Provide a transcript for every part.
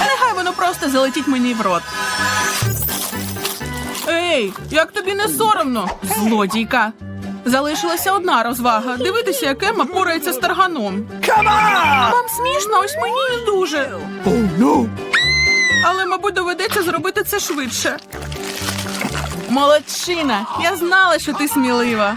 Нехай воно просто залетить мені в рот. Ей, як тобі не соромно, злодійка. Залишилася одна розвага. Дивитися, як Емма порається з тарганом. Вам смішно, ось мені не дуже. Oh no! Але, мабуть, доведеться зробити це швидше. Молодчина! Я знала, що ти смілива.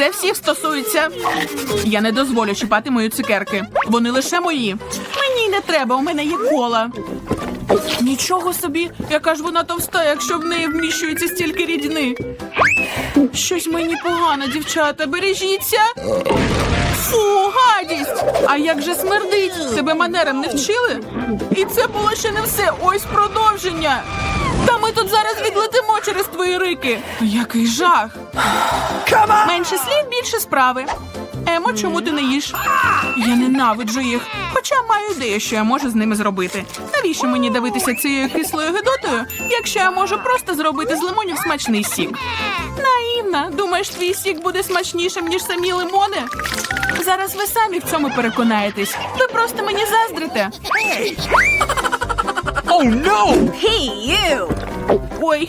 Це всіх стосується. Я не дозволю чіпати мої цукерки. Вони лише мої. Мені не треба, у мене є кола. Нічого собі, яка ж вона товста, якщо в неї вміщується стільки рідини. Щось мені погано, дівчата, бережіться. Фу, гадість! А як же смердить? Тебе манерам не вчили? І це було ще не все. Ось продовження. Та ми тут зараз відлетимо через твої рики. Який жах! Come on! Менше слів, більше справи. Емо, чому ти не їш? Я ненавиджу їх, хоча маю ідею, що я можу з ними зробити. Навіщо мені дивитися цією кислою гидотою, якщо я можу просто зробити з лимонів смачний сік? Наївна, думаєш, твій сік буде смачнішим, ніж самі лимони? Зараз ви самі в цьому переконаєтесь. Ви просто мені заздрите. Oh no! Ой,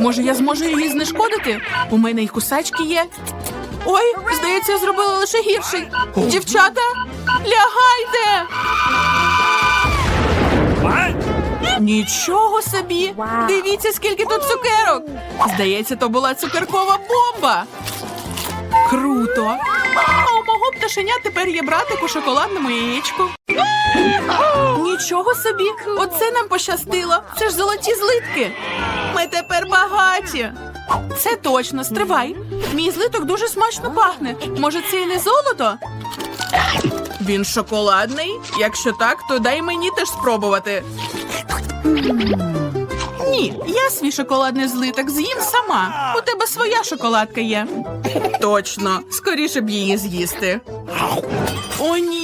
Може, я зможу її знешкодити? У мене й кусачки є. Ой, здається, я зробила лише гірший. Дівчата, лягайте! Нічого собі! Дивіться, скільки тут цукерок! Здається, то була цукеркова бомба. Круто! А у мого пташеня тепер є братик у шоколадному яєчку. Нічого собі! Оце нам пощастило! Це ж золоті злитки! Ми тепер багаті! Це точно, стривай! Мій злиток дуже смачно пахне. Може, це і не золото? Він шоколадний? Якщо так, то дай мені теж спробувати. Ні, я свій шоколадний злиток з'їм сама. У тебе своя шоколадка є. Точно, скоріше б її з'їсти. О, ні,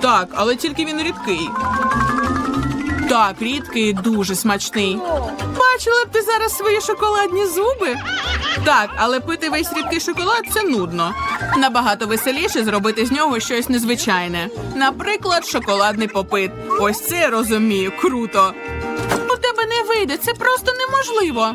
Так, але тільки він рідкий. Так, рідкий дуже смачний. Бачила б ти зараз свої шоколадні зуби? Так, але пити весь рідкий шоколад це нудно. Набагато веселіше зробити з нього щось незвичайне. Наприклад, шоколадний попит. Ось це я розумію, круто. У тебе не вийде, це просто неможливо.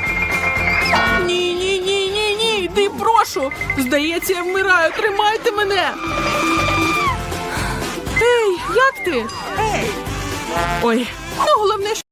Прошу. Здається, я вмираю. Тримайте мене. Ей, як ти? Ой, ну головне,